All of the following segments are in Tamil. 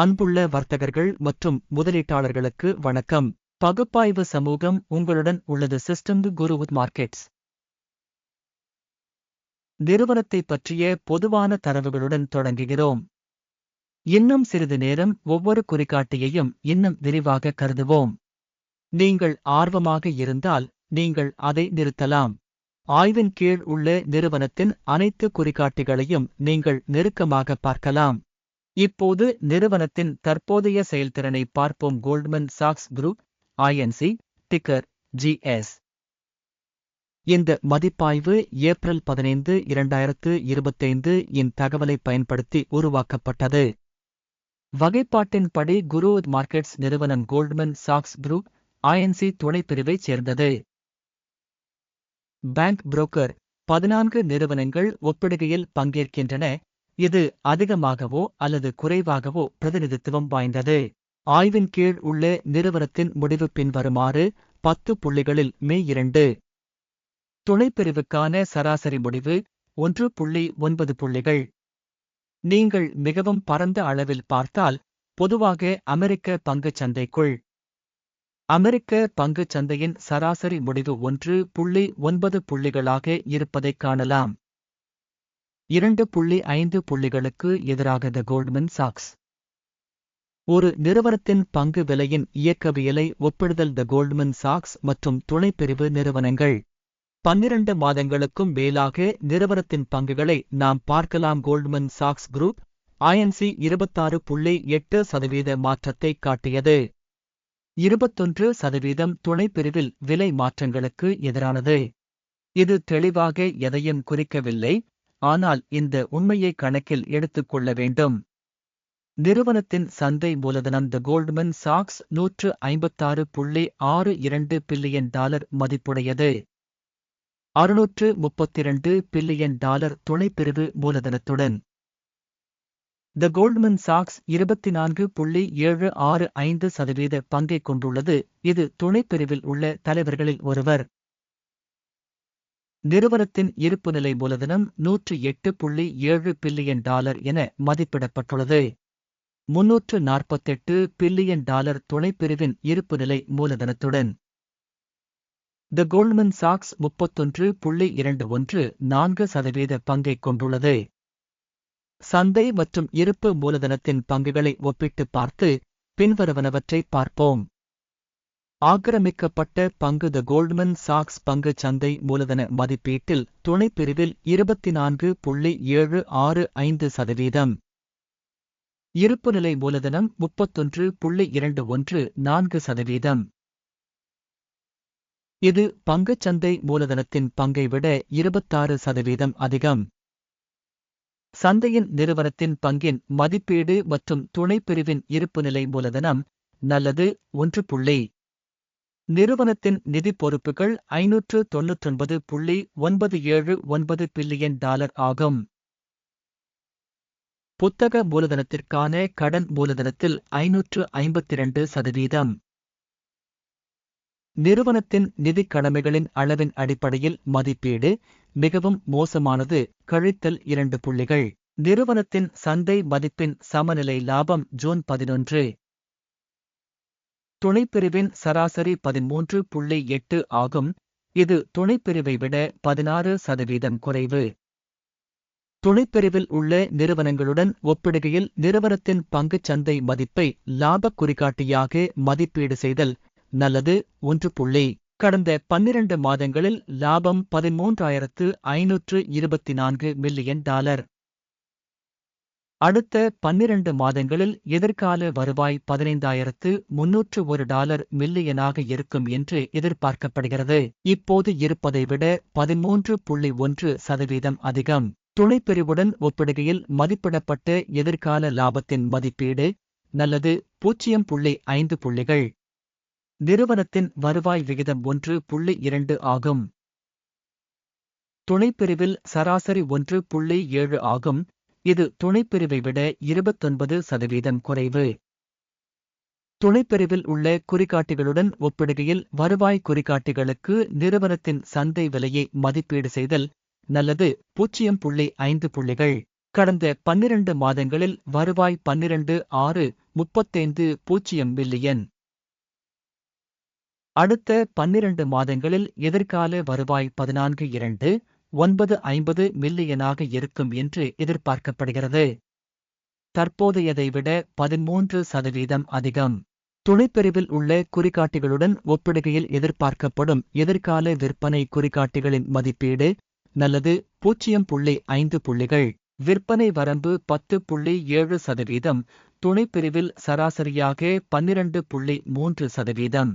அன்புள்ள வர்த்தகர்கள் மற்றும் முதலீட்டாளர்களுக்கு வணக்கம். பகுப்பாய்வு சமூகம் உங்களுடன் உள்ளது. System Guru Markets. நிறுவனத்தை பற்றிய பொதுவான தரவுகளுடன் தொடங்குகிறோம். இன்னும் சிறிது நேரம் ஒவ்வொரு குறிகாட்டியையும் இன்னும் விரிவாக கருதுவோம். நீங்கள் ஆர்வமாக இருந்தால் நீங்கள் அதை நிறுத்தலாம். ஆய்வின் கீழ் உள்ள நிறுவனத்தின் அனைத்து குறிகாட்டிகளையும் நீங்கள் நெருக்கமாக பார்க்கலாம். இப்போது நிறுவனத்தின் தற்போதைய செயல்திறனை பார்ப்போம். கோல்ட்மன் சாக்ஸ் குரூப் ஐஎன்சி டிக்கர் ஜிஎஸ் இந்த மதிப்பாய்வு ஏப்ரல் பதினைந்து இரண்டாயிரத்து இருபத்தைந்து இன் தகவலை பயன்படுத்தி உருவாக்கப்பட்டது. வகைப்பாட்டின்படி குரு மார்க்கெட்ஸ் நிறுவனம் கோல்ட்மன் சாக்ஸ் குரூப் ஐஎன்சி துணைப்பிரிவைச் சேர்ந்தது. பேங்க் புரோக்கர் பதினான்கு நிறுவனங்கள் ஒப்பிடுகையில் பங்கேற்கின்றன. இது அதிகமாகவோ அல்லது குறைவாகவோ பிரதிநிதித்துவம் வாய்ந்தது. ஆய்வின் கீழ் உள்ள நிறுவனத்தின் முடிவு பின்வருமாறு பத்து புள்ளிகளில் மே இரண்டு. துணைப்பிரிவுக்கான சராசரி முடிவு ஒன்று புள்ளி ஒன்பது புள்ளிகள். நீங்கள் மிகவும் பரந்த அளவில் பார்த்தால் பொதுவாக அமெரிக்க பங்குச் சந்தைக்குள். அமெரிக்க பங்குச் சந்தையின் சராசரி முடிவு ஒன்று புள்ளி ஒன்பது புள்ளிகளாக இருப்பதைக் காணலாம். இரண்டு புள்ளி ஐந்து புள்ளிகளுக்கு எதிராக த கோல்ட்மன் சாக்ஸ் ஒரு நிறுவனத்தின் பங்கு விலையின் இயக்கவியலை ஒப்பிடுதல் த கோல்ட்மன் சாக்ஸ் மற்றும் துணைப்பிரிவு நிறுவனங்கள். பன்னிரண்டு மாதங்களுக்கும் மேலாக நிறுவனத்தின் பங்குகளை நாம் பார்க்கலாம் கோல்ட்மன் சாக்ஸ் குரூப் ஐஎன்சி இருபத்தாறு புள்ளி எட்டு சதவீத மாற்றத்தை காட்டியது. இருபத்தொன்று சதவீதம் துணைப்பிரிவில் விலை மாற்றங்களுக்கு எதிரானது. இது தெளிவாக எதையும் குறிக்கவில்லை. ஆனால் இந்த உண்மையை கணக்கில் எடுத்துக் கொள்ள வேண்டும். நிறுவனத்தின் சந்தை மூலதனம் த கோல்ட்மன் சாக்ஸ் நூற்று ஐம்பத்தாறு புள்ளி ஆறு இரண்டு பில்லியன் டாலர் மதிப்புடையது. அறுநூற்று முப்பத்திரண்டு பில்லியன் டாலர் துணைப்பிரிவு மூலதனத்துடன். த கோல்ட்மன் சாக்ஸ் இருபத்தி நான்கு புள்ளி ஏழு ஆறு ஐந்து சதவீத பங்கை கொண்டுள்ளது. இது துணைப்பிரிவில் உள்ள தலைவர்களில் ஒருவர். நிறுவனத்தின் இருப்புநிலை மூலதனம் நூற்று எட்டு புள்ளி ஏழு பில்லியன் டாலர் என மதிப்பிடப்பட்டுள்ளது. முன்னூற்று நாற்பத்தெட்டு பில்லியன் டாலர் துணைப்பிரிவின் இருப்புநிலை மூலதனத்துடன். த கோல்ட்மன் சாக்ஸ் முப்பத்தொன்று புள்ளி இரண்டு ஒன்று நான்கு சதவீத பங்கை கொண்டுள்ளது. சந்தை மற்றும் இருப்பு மூலதனத்தின் பங்குகளை ஒப்பிட்டு பார்த்து பின்வருவனவற்றை பார்ப்போம். ஆக்கிரமிக்கப்பட்ட பங்கு த கோல்ட்மன் சாக்ஸ் பங்கு சந்தை மூலதன மதிப்பீட்டில் துணைப்பிரிவில் இருபத்தி நான்கு புள்ளி ஏழு ஆறு ஐந்து சதவீதம். இருப்புநிலை மூலதனம் முப்பத்தொன்று புள்ளி இரண்டு ஒன்று நான்கு சதவீதம். இது பங்குச்சந்தை மூலதனத்தின் பங்கை விட இருபத்தாறு சதவீதம் அதிகம். சந்தையின் நிறுவனத்தின் பங்கின் மதிப்பீடு மற்றும் துணைப்பிரிவின் இருப்புநிலை மூலதனம் நல்லது ஒன்று புள்ளி நிறுவனத்தின் நிதி பொறுப்புகள் ஐநூற்று தொன்னூற்றொன்பது புள்ளி ஒன்பது ஏழு ஒன்பது பில்லியன் டாலர் ஆகும். புத்தக மூலதனத்திற்கான கடன் மூலதனத்தில் ஐநூற்று ஐம்பத்திரண்டு சதவீதம். நிறுவனத்தின் நிதிக் கடமைகளின் அளவின் அடிப்படையில் மதிப்பீடு மிகவும் மோசமானது. கழித்தல் இரண்டு புள்ளிகள். நிறுவனத்தின் சந்தை மதிப்பின் சமநிலை லாபம் ஜூன் பதினொன்று. துணைப்பிரிவின் சராசரி பதிமூன்று புள்ளி எட்டு ஆகும். இது துணைப்பிரிவை விட பதினாறு சதவீதம் குறைவு. துணைப்பிரிவில் உள்ள நிறுவனங்களுடன் ஒப்பிடுகையில் நிறுவனத்தின் பங்குச் சந்தை மதிப்பை லாபக் குறிகாட்டியாக மதிப்பீடு செய்தல் நல்லது. ஒன்று புள்ளி கடந்த பன்னிரண்டு மாதங்களில் லாபம் பதிமூன்றாயிரத்து ஐநூற்று இருபத்தி நான்கு மில்லியன் டாலர். அடுத்த பன்னிரண்டு மாதங்களில் எதிர்கால வருவாய் பதினைந்தாயிரத்து முன்னூற்று ஒரு டாலர் மில்லியனாக இருக்கும் என்று எதிர்பார்க்கப்படுகிறது. இப்போது இருப்பதை விட பதிமூன்று புள்ளி ஒன்று சதவீதம் அதிகம். துணைப்பிரிவுடன் ஒப்பிடுகையில் மதிப்பிடப்பட்ட எதிர்கால லாபத்தின் மதிப்பீடு நல்லது பூஜ்ஜியம் புள்ளி ஐந்து புள்ளிகள். நிறுவனத்தின் வருவாய் விகிதம் ஒன்று புள்ளி இரண்டு ஆகும். துணைப்பிரிவில் சராசரி ஒன்று புள்ளி ஏழு ஆகும். இது துணைப்பிரிவை விட இருபத்தொன்பது சதவீதம் குறைவு. துணைப்பிரிவில் உள்ள குறிகாட்டிகளுடன் ஒப்பிடுகையில் வருவாய் குறிகாட்டிகளுக்கு நிறுவனத்தின் சந்தை விலையை மதிப்பீடு செய்தல் நல்லது. பூஜ்ஜியம் புள்ளி ஐந்து புள்ளிகள். கடந்த பன்னிரண்டு மாதங்களில் வருவாய் பன்னிரண்டு ஆறு முப்பத்தைந்து பூஜ்ஜியம் மில்லியன். அடுத்த பன்னிரண்டு மாதங்களில் எதிர்கால வருவாய் பதினான்கு இரண்டு ஒன்பது ஐம்பது மில்லியனாக இருக்கும் என்று எதிர்பார்க்கப்படுகிறது. தற்போதையதை விட பதிமூன்று சதவீதம் அதிகம். துணைப்பிரிவில் உள்ள குறிகாட்டிகளுடன் ஒப்பிடுகையில் எதிர்பார்க்கப்படும் எதிர்கால விற்பனை குறிகாட்டிகளின் மதிப்பீடு நல்லது பூஜ்ஜியம் புள்ளி ஐந்து புள்ளிகள். விற்பனை வரம்பு பத்து புள்ளி ஏழு சதவீதம். துணைப்பிரிவில் சராசரியாக பன்னிரண்டு புள்ளி மூன்று சதவீதம்.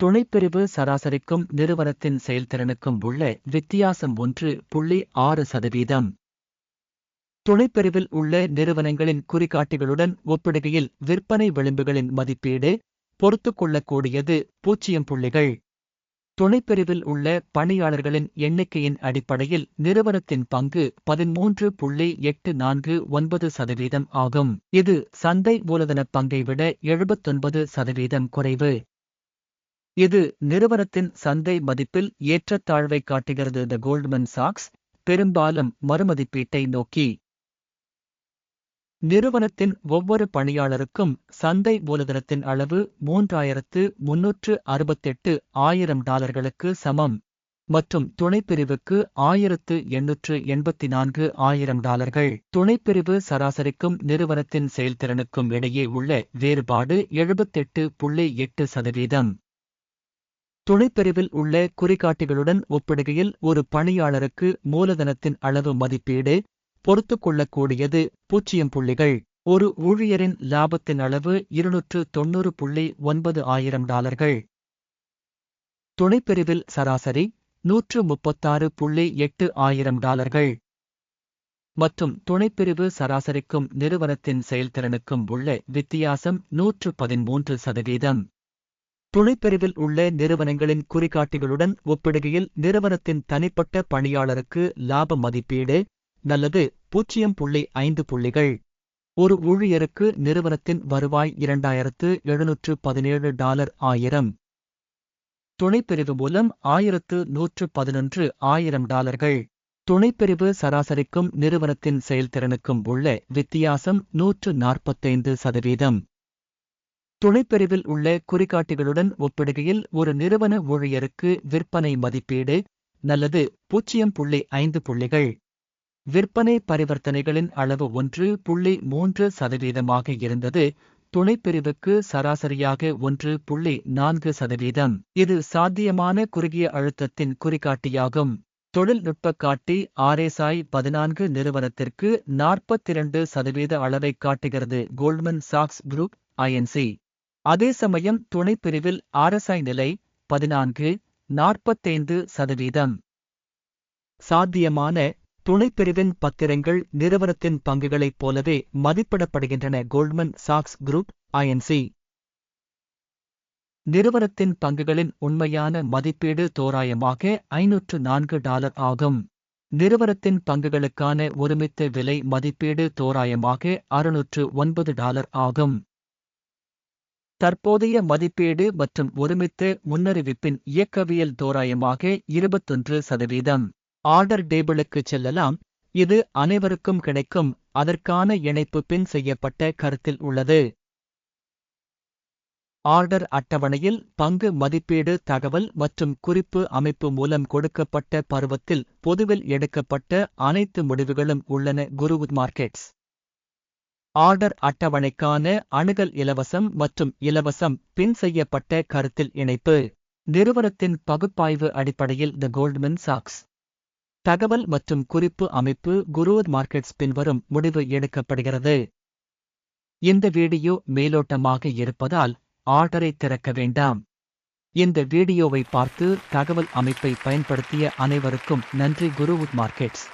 துணைப்பிரிவு சராசரிக்கும் நிறுவனத்தின் செயல்திறனுக்கும் உள்ள வித்தியாசம் ஒன்று புள்ளி ஆறு சதவீதம். துணைப்பிரிவில் உள்ள நிறுவனங்களின் குறிகாட்டிகளுடன் ஒப்பிடுகையில் விற்பனை விளிம்புகளின் மதிப்பீடு பொறுத்துக்கொள்ளக்கூடியது பூஜ்ஜியம் புள்ளிகள். துணைப்பிரிவில் உள்ள பணியாளர்களின் எண்ணிக்கையின் அடிப்படையில் நிறுவனத்தின் பங்கு பதிமூன்று புள்ளி எட்டு நான்கு ஒன்பது சதவீதம் ஆகும். இது சந்தை மூலதன பங்கை விட எழுபத்தொன்பது சதவீதம் குறைவு. இது நிறுவனத்தின் சந்தை மதிப்பில் ஏற்றத்தாழ்வை காட்டுகிறது. த கோல்ட்மன் சாக்ஸ் பெரும்பாலும் மறுமதிப்பீட்டை நோக்கி நிறுவனத்தின் ஒவ்வொரு பணியாளருக்கும் சந்தை மூலதனத்தின் அளவு மூன்றாயிரத்து முன்னூற்று அறுபத்தெட்டு ஆயிரம் டாலர்களுக்கு சமம் மற்றும் துணைப்பிரிவுக்கு ஆயிரத்து எண்ணூற்று எண்பத்தி நான்கு ஆயிரம் டாலர்கள். துணைப்பிரிவு சராசரிக்கும் நிறுவனத்தின் செயல்திறனுக்கும் இடையே உள்ள வேறுபாடு எழுபத்தெட்டு புள்ளி எட்டு சதவீதம். துணைப்பிரிவில் உள்ள குறிகாட்டிகளுடன் ஒப்பிடுகையில் ஒரு பணியாளருக்கு மூலதனத்தின் அளவு மதிப்பீடு பொறுத்துக்கொள்ளக்கூடியது பூஜ்ஜியம் புள்ளிகள். ஒரு ஊழியரின் லாபத்தின் அளவு இருநூற்று தொன்னூறு புள்ளி ஒன்பது ஆயிரம் டாலர்கள். துணைப்பிரிவில் சராசரி நூற்று முப்பத்தாறு புள்ளி எட்டு ஆயிரம் டாலர்கள். மற்றும் துணைப்பிரிவு சராசரிக்கும் நிறுவனத்தின் செயல்திறனுக்கும் உள்ள வித்தியாசம் நூற்று பதிமூன்று சதவீதம். துணைப்பிரிவில் உள்ள நிறுவனங்களின் குறிகாட்டிகளுடன் ஒப்பிடுகையில் நிறுவனத்தின் தனிப்பட்ட பணியாளருக்கு லாப மதிப்பீடு நல்லது பூஜ்ஜியம் புள்ளி ஐந்து புள்ளிகள். ஒரு ஊழியருக்கு நிறுவனத்தின் வருவாய் இரண்டாயிரத்து எழுநூற்று பதினேழு டாலர் ஆயிரம். துணைப்பிரிவு மூலம் ஆயிரத்து நூற்று பதினொன்று ஆயிரம் டாலர்கள். துணைப்பிரிவு சராசரிக்கும் நிறுவனத்தின் செயல்திறனுக்கும் உள்ள வித்தியாசம் நூற்று நாற்பத்தைந்து சதவீதம். துணைப்பிரிவில் உள்ள குறிகாட்டிகளுடன் ஒப்பிடுகையில் ஒரு நிறுவன ஊழியருக்கு விற்பனை மதிப்பீடு நல்லது பூஜ்ஜியம் புள்ளி ஐந்து புள்ளிகள். விற்பனை பரிவர்த்தனைகளின் அளவு ஒன்று புள்ளி மூன்று சதவீதமாக இருந்தது. துணைப்பிரிவுக்கு சராசரியாக ஒன்று புள்ளி நான்கு சதவீதம். இது சாத்தியமான குறுகிய அழுத்தத்தின் குறிகாட்டியாகும். தொழில்நுட்ப காட்டி ஆர்எஸ்ஐ பதினான்கு நிறுவனத்திற்கு நாற்பத்திரண்டு சதவீத அளவை காட்டுகிறது கோல்ட்மன் சாக்ஸ் குரூப் ஐஎன்சி அதே சமயம் துணைப்பிரிவில் ஆர்எஸ்ஐ நிலை பதினான்கு நாற்பத்தைந்து சதவீதம். சாத்தியமான துணைப்பிரிவின் பத்திரங்கள் நிறுவனத்தின் பங்குகளைப் போலவே மதிப்பிடப்படுகின்றன கோல்ட்மன் சாக்ஸ் குரூப் ஐஎன்சி நிறுவனத்தின் பங்குகளின் உண்மையான மதிப்பீடு தோராயமாக ஐநூற்று நான்கு டாலர் ஆகும். நிறுவனத்தின் பங்குகளுக்கான ஒருமித்த விலை மதிப்பீடு தோராயமாக அறுநூற்று ஒன்பது டாலர் ஆகும். தற்போதைய மதிப்பீடு மற்றும் ஒருமித்த முன்னறிவிப்பின் இயக்கவியல் தோராயமாக இருபத்தொன்று சதவீதம். ஆர்டர் டேபிளுக்கு செல்லலாம். இது அனைவருக்கும் கிடைக்கும். அதற்கான இணைப்பு பின் செய்யப்பட்ட கருத்தில் உள்ளது. ஆர்டர் அட்டவணையில் பங்கு மதிப்பீடு தகவல் மற்றும் குறிப்பு அமைப்பு மூலம் கொடுக்கப்பட்ட பருவத்தில் பொதுவில் எடுக்கப்பட்ட அனைத்து முடிவுகளும் உள்ளன. குருவுத் மார்க்கெட்ஸ். ஆர்டர் அட்டவணைக்கான அணுகல் இலவசம் மற்றும் இலவசம் பின் செய்யப்பட்ட கருத்தில் இணைப்பு. நிறுவனத்தின் பகுப்பாய்வு அடிப்படையில் த கோல்ட்மன் சாக்ஸ் தகவல் மற்றும் குறிப்பு அமைப்பு குரூர் மார்க்கெட்ஸ் பின்வரும் முடிவு எடுக்கப்படுகிறது. இந்த வீடியோ மேலோட்டமாக இருப்பதால் ஆர்டரை திறக்க வேண்டாம். இந்த வீடியோவை பார்த்து தகவல் அமைப்பை பயன்படுத்திய அனைவருக்கும் நன்றி குருவுட் மார்க்கெட்ஸ்